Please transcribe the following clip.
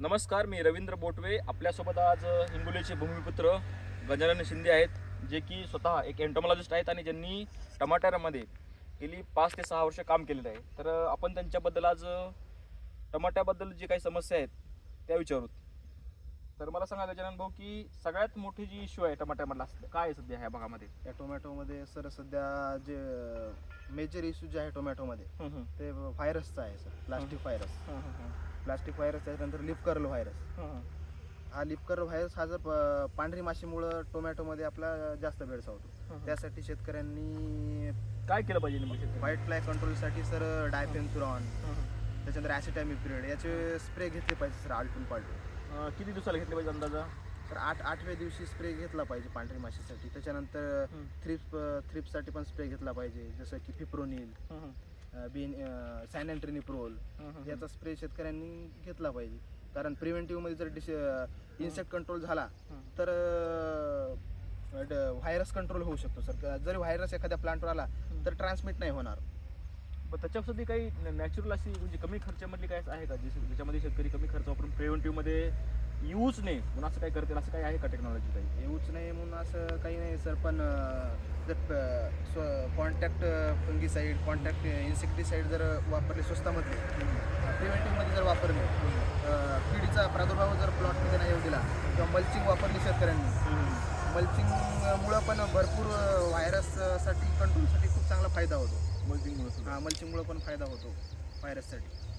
नमस्कार मी रवींद्र बोटवे. आपल्यासोबत आज हिंगोलीचे भूमिपुत्र गजानन शिंदे आहेत जे की स्वतः एक एन्टोमॉलॉजिस्ट आहेत आणि ज्यांनी टमाट्यामध्ये गेली पाच ते सहा वर्ष काम केलेलं आहे. तर आपण त्यांच्याबद्दल आज टमाट्याबद्दल जे काही समस्या आहेत त्या विचारूत तर मला सांगा गजानन भाऊ की सगळ्यात मोठी जी इश्यू आहे टमाट्यामधला काय आहे सध्या ह्या भागामध्ये या टोमॅटोमध्ये सर सध्या जे मेजर इश्यू जे आहे टोमॅटोमध्ये हम्म, हम्म. ते व्हायरसचा आहे sir plastic virus hmm, hmm, plastic virus त्याच्यानंतर लिप कर्ल व्हायरस हम्म. हा लिप कर्ल व्हायरस हा जर प- पांढरी माशीमुळं टोमॅटोमध्ये आपला जास्त भेडसावतो हम्म. त्यासाठी शेतकऱ्यांनी काय केलं पाहिजे नेमकं शेतकऱ्यांनी? व्हाईट फ्लाय कंट्रोलसाठी सर डायफेन्थुरॉन हम्म. त्याच्यानंतर ॲसिटॅमिप्रिड याचे स्प्रे घेतले पाहिजे सर आलटून पालटून अं, किती दिवसाला घेतले पाहिजे अंदाजा? तर आठ आठव्या दिवशी स्प्रे घेतला पाहिजे पांढरी माशीसाठी. त्याच्यानंतर. थ्रिप थ्रिपसाठी पण स्प्रे घेतला पाहिजे. जसं की फिप्रोनिल बिन हम्म. याचा स्प्रे शेतकऱ्यांनी घेतला पाहिजे. कारण प्रिव्हेंटिव्हमध्ये जर डिस इन्सेक्ट कंट्रोल झाला. तर व्हायरस कंट्रोल होऊ शकतो. सर जरी व्हायरस एखाद्या प्लांटवर आला तर ट्रान्समिट नाही होणार. पण त्याच्यासाठी काही नॅचरल अशी म्हणजे कमी खर्चामधली काय आहे का? जी ज्याच्यामध्ये शेतकरी कमी खर्च वापरून प्रिव्हेंटिव्हमध्ये यूज नाही म्हणून असं काय करतील असं काय आहे का टेक्नॉलॉजी काही? येऊच नाही म्हणून असं काही नाही सर पण जर कॉन्टॅक्ट फंगीसाईड कॉन्टॅक्ट इन्सेक्टिसाईड जर वापरले स्वस्तामध्ये प्रिव्हेंटिव्हमध्ये जर वापरले किडीचा प्रादुर्भाव जर प्लॉटमध्ये नाही येऊ दिला किंवा मल्चिंग वापरली शेतकऱ्यांनी मल्चिंगमुळं पण भरपूर व्हायरससाठी कंट्रोलसाठी खूप चांगला फायदा होतो. मल्चिंगमुळे हा मल्चिंगमुळं पण फायदा होतो व्हायरससाठी